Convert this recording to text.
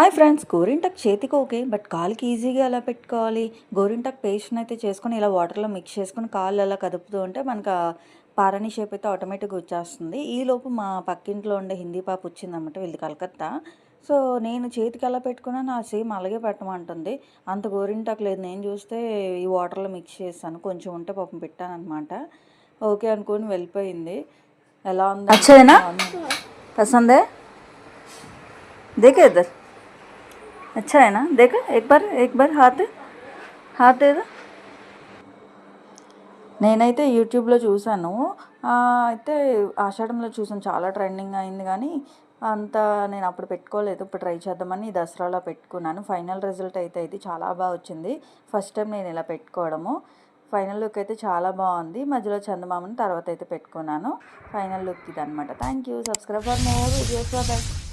Hi friends గోరింటాకు చేతికి okay but కాలుకి ఈజీగా ఎలా పెట్టుకోవాలి? గోరింటాకు పేస్ట్ని అయితే చేసుకొని ఇలా వాటర్లో మిక్స్ చేసుకొని కాళ్ళు అలా కదుపుతూ ఉంటే మనకు పారని షేప్ అయితే ఆటోమేటిక్గా వచ్చేస్తుంది. ఈలోపు మా పక్కింట్లో ఉండే హిందీ పాప వచ్చిందన్నమాట వీళ్ళది కలకత్తా. సో నేను చేతికి ఎలా పెట్టుకున్నా నా సేమ్ అలాగే పెట్టమంటుంది. అంత గోరింటాకు లేదు. నేను చూస్తే ఈ వాటర్లో మిక్స్ చేస్తాను. కొంచెం ఉంటే పాపం పెట్టాను అనమాట ఓకే అనుకుని వెళ్ళిపోయింది. ఎలా ఉంది? పసందే దేకేద్దరు अच्छा है ना देखा एक बार एक बार हाथ हाथ दे दो నేనైతే యూట్యూబ్లో చూశాను ఆ, అయితే ఆషాఢంలో చూసాను చాలా ట్రెండింగ్ అయింది కానీ అంత నేను అప్పుడు పెట్టుకోలేదు ఇప్పుడు ట్రై చేద్దామని ఈ దసరాలో పెట్టుకున్నాను ఫైనల్ రిజల్ట్ అయితే ఇది చాలా బాగా వచ్చింది ఫస్ట్ టైం నేను ఇలా పెట్టుకోవడము ఫైనల్ లుక్ అయితే చాలా బాగుంది మధ్యలో చందమామని తర్వాత అయితే పెట్టుకున్నాను ఫైనల్ లుక్ ఇది అనమాట thank you subscribe for more videos bye